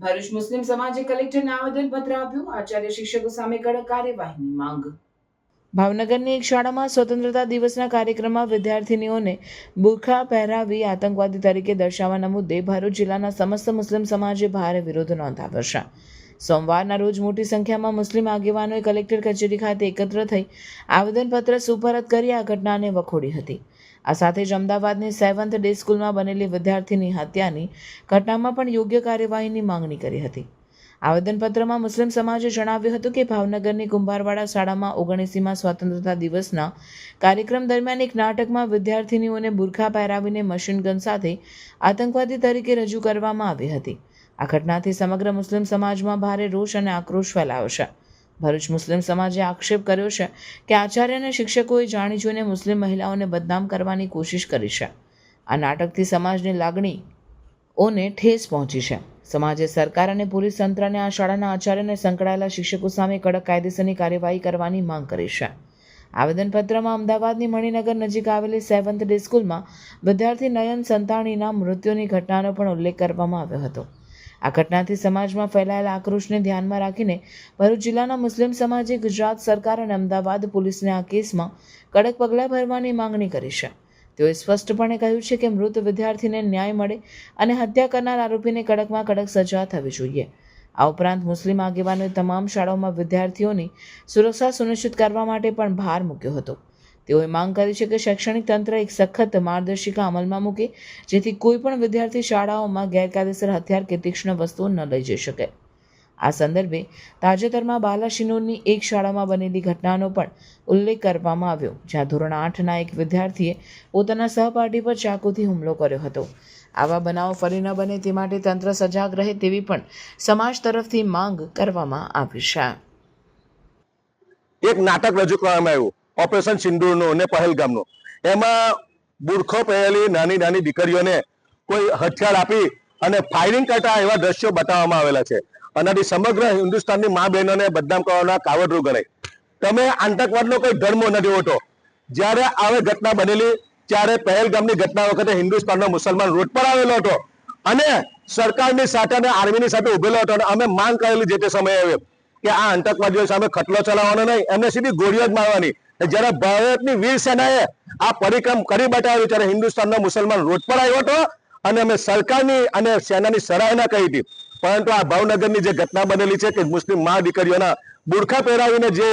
ભરૂચ મુસ્લિમ સમાજે કલેક્ટરને આવેદનપત્ર આપ્યું. આચાર્ય શિક્ષકો સામે કડક કાર્યવાહીની માંગ. ભાવનગરની એક શાળામાં સ્વતંત્રતા દિવસના કાર્યક્રમમાં વિદ્યાર્થીનીઓને બુરખા પહેરાવી આતંકવાદી તરીકે દર્શાવવાના મુદ્દે ભરૂચ જિલ્લાના સમસ્ત મુસ્લિમ સમાજે ભારે વિરોધ નોંધાવ્યો છે. સોમવારના રોજ મોટી સંખ્યામાં મુસ્લિમ આગેવાનોએ કલેક્ટર કચેરી ખાતે એકત્ર થઈ આવેદનપત્ર સુપરત કરી આ ઘટનાને વખોડી હતી. આ સાથે જ અમદાવાદની સેવન્થ ડે સ્કૂલમાં બનેલી વિદ્યાર્થીની હત્યાની ઘટનામાં પણ યોગ્ય કાર્યવાહીની માંગણી કરી હતી. આવેદનપત્રમાં મુસ્લિમ સમાજે જણાવ્યું હતું કે ભાવનગરની કુંભારવાડા શાળામાં ઓગણીસીમાં સ્વતંત્રતા દિવસના કાર્યક્રમ દરમિયાન એક નાટકમાં વિદ્યાર્થીનીઓને બુરખા પહેરાવીને મશીનગન સાથે આતંકવાદી તરીકે રજૂ કરવામાં આવી હતી. આ ઘટનાથી સમગ્ર મુસ્લિમ સમાજમાં ભારે રોષ અને આક્રોશ ફેલાયો છે. ભરૂચ મુસ્લિમ સમાજે આક્ષેપ કર્યો છે કે આચાર્ય અને શિક્ષકોએ જાણી જોઈને મુસ્લિમ મહિલાઓને બદનામ કરવાની કોશિશ કરી છે. આ નાટકથી સમાજની લાગણીઓને ઠેસ પહોંચી છે. સમાજે સરકાર અને પોલીસ તંત્રને આ શાળાના આચાર્યને સંકળાયેલા શિક્ષકો સામે કડક કાયદેસરની કાર્યવાહી કરવાની માંગ કરી છે. આવેદનપત્રમાં અમદાવાદની મણિનગર નજીક આવેલી સેવન્થ ડે સ્કૂલમાં વિદ્યાર્થી નયન સંતાણીના મૃત્યુની ઘટનાનો પણ ઉલ્લેખ કરવામાં આવ્યો હતો. આ ઘટનાથી સમાજમાં ફેલાયેલા આક્રોશને ધ્યાનમાં રાખીને ભરૂચ જિલ્લાના મુસ્લિમ સમાજે ગુજરાત સરકાર અને અમદાવાદ પોલીસને આ કેસમાં કડક પગલાં ભરવાની માંગણી કરી છે. તેઓએ સ્પષ્ટપણે કહ્યું છે કે મૃત વિદ્યાર્થીને ન્યાય મળે અને હત્યા કરનાર આરોપીને કડકમાં કડક સજા થવી જોઈએ. આ ઉપરાંત મુસ્લિમ આગેવાનોએ તમામ શાળાઓમાં વિદ્યાર્થીઓની સુરક્ષા સુનિશ્ચિત કરવા માટે પણ ભાર મૂક્યો હતો. તેઓએ માંગ કરી છે કે શૈક્ષણિક તંત્ર એક સખત માર્ગદર્શિકા અમલમાં મૂકે, જેથી કોઈ પણ વિદ્યાર્થી શાળાઓમાં ગેરકાયદેસર હથિયાર કે તીક્ષ્ણ વસ્તુઓ ન લઈ જઈ શકે. આ સંદર્ભે તાજેતરમાં બાલાશિનોરની એક શાળામાં બનેલી ઘટનાનો પણ ઉલ્લેખ કરવામાં આવ્યો, જ્યાં ધોરણ આઠના એક વિદ્યાર્થીએ પોતાના સહપાઠી પર ચાકુથી હુમલો કર્યો હતો. આવા બનાવો ફરી ન બને તે માટે તંત્ર સજાગ રહે તેવી પણ સમાજ તરફથી માંગ કરવામાં આવી છે. એક નાટક રજૂ કરવામાં આવ્યું. ઓપરેશન સિંદૂરનું અને પહેલગામનું. એમાં બુરખો પહેરેલી નાની નાની દીકરીઓને કોઈ હથિયાર આપી અને ફાયરિંગ કરતા એવા દ્રશ્યો બતાવવામાં આવેલા છે. આનાથી સમગ્ર હિન્દુસ્તાનની મા બહેનોને બદનામ કરવાના કાવડરૂ ગણાય. તમે આતંકવાદનો કોઈ ધર્મ નથી હોતો. જ્યારે આવી ઘટના બનેલી, ત્યારે પહેલગામની ઘટના વખતે હિન્દુસ્તાનનો મુસલમાન રોડ પર આવેલો હતો. અને સરકારની સાથે અને આર્મીની સાથે ઉભેલો હતો અને અમે માંગ કરેલી જે તે સમયે આવ્યો કે આ આતંકવાદીઓ સામે ખટલો ચલાવવાનો નહીં, એમને સીધી ગોળીઓ જ મારવાની. જ્યારે ભારતની વીર સેનાએ આ પરિક્રમ કરી બતાવ્યું ત્યારે હિન્દુસ્તાનનો મુસલમાન રોડ પર આવ્યો હતો અને અમે સરકારની અને સેનાની સરાહના કરી હતી. પરંતુ આ ભાવનગરની જે ઘટના બનેલી છે કે મુસ્લિમ મા દીકરીઓના બુરખા પહેરાવીને જે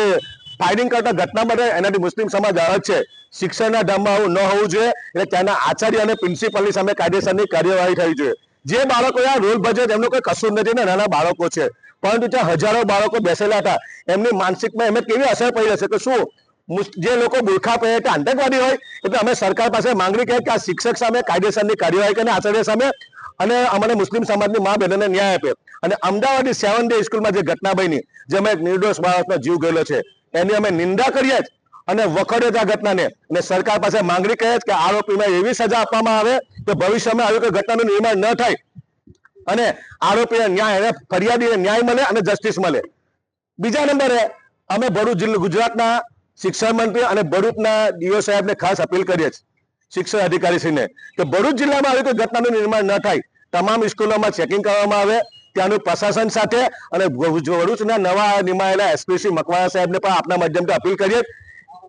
ફાયરિંગ કરતા ઘટના બને, એનાથી મુસ્લિમ સમાજ અલગ છે. શિક્ષણના ધામમાં આવું ન હોવું જોઈએ એટલે ત્યાંના આચાર્ય અને પ્રિન્સિપલની સામે કાયદેસરની કાર્યવાહી થવી જોઈએ. જે બાળકો આ રોલ ભજે એમનો કોઈ કસૂર નથી ને નાના બાળકો છે. પરંતુ ત્યાં હજારો બાળકો બેસેલા હતા. એમની માનસિકમાં એમને કેવી અસર પડી હશે કે શું જે લોકો ગુરખા પહેરે કે આતંકવાદી હોય, એટલે અમે સરકાર પાસે માંગણી કરી કે આ શિક્ષક સામે કાયદેસરની કાર્યવાહી કરીને આચાર્ય સામે અને અમને મુસ્લિમ સમાજની મા બહેનોને ન્યાય આપે. અને અમદાવાદની સેવન ડે સ્કૂલમાં જે ઘટના બની, જેમાં એક નિર્દોષ બાળકનો જીવ ગયેલો છે, એની અમે નિંદા કરીએ જ અને વખોડે જ આ ઘટનાને. અને સરકાર પાસે માંગણી કરીએ કે આરોપીમાં એવી સજા આપવામાં આવે કે ભવિષ્યમાં આવી કોઈ ઘટનાનું નિર્માણ ન થાય. અને આરોપીને ન્યાય ફરિયાદીને ન્યાય મળે અને જસ્ટિસ મળે. બીજા નંબરે, અમે ભરૂચ જિલ્લા ગુજરાતના શિક્ષણ મંત્રી અને ભરૂચના ડીઓ સાહેબને ખાસ અપીલ કરીએ છીએ, શિક્ષણ અધિકારીશ્રીને, કે ભરૂચ જિલ્લામાં આવી કોઈ ઘટનાનું નિર્માણ ન થાય, તમામ સ્કૂલોમાં ચેકિંગ કરવામાં આવે, ત્યાંનું પ્રશાસન સાથે અને ભરૂચ- ભરૂચના નવા નિમાયેલા એસપીસી મકવાણા સાહેબને પણ આપના માધ્યમથી અપીલ કરીએ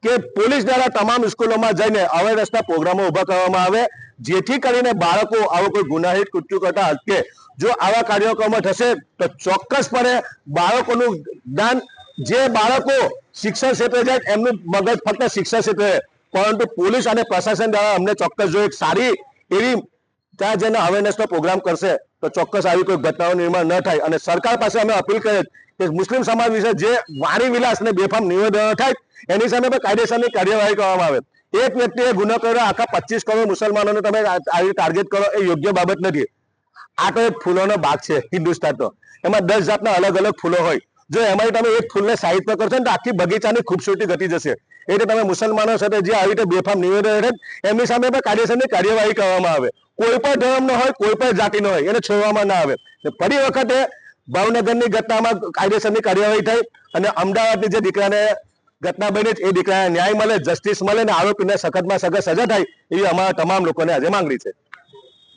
કે પોલીસ દ્વારા તમામ સ્કૂલોમાં જઈને અવેરનેસના પ્રોગ્રામો ઊભા કરવામાં આવે, જેથી કરીને બાળકો આવો કોઈ ગુનાહિત કૃત્યુ કરતા અટકે. જો આવા કાર્યક્રમો થશે, તો ચોક્કસપણે બાળકોનું જ્ઞાન, જે બાળકો શિક્ષણ ક્ષેત્રે જાય એમનું મગજ ફક્ત શિક્ષણ ક્ષેત્રે પરંતુ પોલીસ અને પ્રશાસન દ્વારા અમને ચોક્કસ જો એક સારી એવી ત્યાં જઈને અવેરનેસનો પ્રોગ્રામ કરશે, તો ચોક્કસ આવી કોઈ ઘટનાઓ નિર્માણ ન થાય. અને સરકાર પાસે અમે અપીલ કરીએ કે મુસ્લિમ સમાજ વિશે જે વાણી વિલાસ અને બેફામ નિવેદનો થાય, એની સામે કાયદેસરની કાર્યવાહી કરવામાં આવે. એક વ્યક્તિએ ગુનો કર્યો, આખા પચીસ કરોડ મુસલમાનોને તમે આવી ટાર્ગેટ કરો એ યોગ્ય બાબત નથી. આ તો એક ફૂલોનો ભાગ છે હિન્દુસ્તાનનો. એમાં દસ જાતના અલગ અલગ ફૂલો હોય. જો એમાં તમે એક ફૂલને સાહિત્ય કરશો ને તો આખી બગીચાની ખૂબસૂરતી ઘટી જશે. એટલે તમે મુસલમાનો સાથે જે આવી રીતે બેફામ નિવેદન છે એમની સામે પણ કાયદેસરની કાર્યવાહી કરવામાં આવે. કોઈ પણ ધર્મનો હોય, કોઈ પણ જાતિનો હોય, એને છોડવામાં ના આવે. ફરી વખતે ભાવનગરની ઘટનામાં કાયદેસરની કાર્યવાહી થઈ અને અમદાવાદની જે દીકરાને ઘટના બની એ દીકરાને ન્યાય મળે જસ્ટિસ મળે ને આરોપીને સખતમાં સખત સજા થાય, એવી અમારા તમામ લોકોને આજે માંગણી છે.